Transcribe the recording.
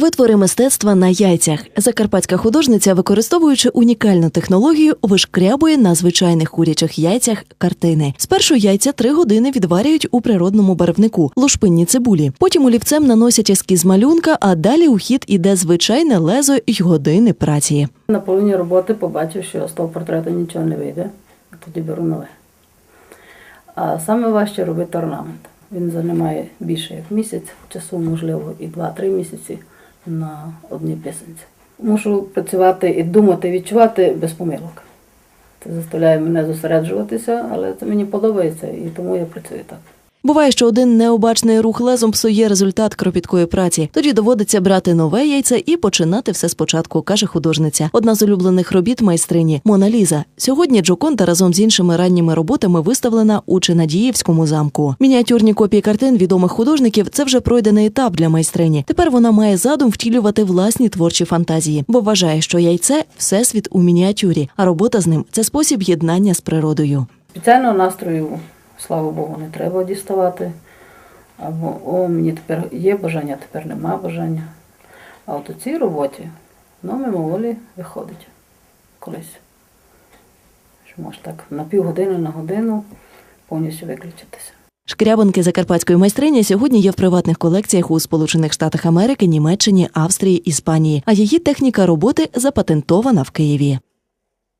Витвори мистецтва на яйцях. Закарпатська художниця, використовуючи унікальну технологію, вишкрябує на звичайних курячих яйцях картини. Спершу яйця три години відварюють у природному барвнику лушпинні цибулі. Потім олівцем наносять ескіз малюнка, а далі у хід іде звичайне лезо й години праці. На половині роботи побачив, що з того портрета нічого не вийде, тоді беру нове. А саме важче робити орнамент. Він займає більше як місяць, часу, можливо, і 2-3 місяці на одній пісенці. Мушу працювати і думати, відчувати без помилок. Це заставляє мене зосереджуватися, але це мені подобається і тому я працюю так. Буває, що один необачний рух лезом псує результат кропіткої праці. Тоді доводиться брати нове яйце і починати все спочатку, каже художниця. Одна з улюблених робіт майстрині Мона Ліза. Сьогодні Джоконда разом з іншими ранніми роботами виставлена у Чинадіївському замку. Мініатюрні копії картин відомих художників це вже пройдений етап для майстрині. Тепер вона має задум втілювати власні творчі фантазії, бо вважає, що яйце всесвіт у мініатюрі, а робота з ним це спосіб єднання з природою. Спеціального настрою, слава Богу, не треба діставати. Або о, мені тепер є бажання, тепер нема бажання. А от у цій роботі воно мимоволі виходить колись. Що може так на півгодини, на годину повністю виключитися. Шкрябанки закарпатської майстрині сьогодні є в приватних колекціях у Сполучених Штатах Америки, Німеччині, Австрії, Іспанії. А її техніка роботи запатентована в Києві.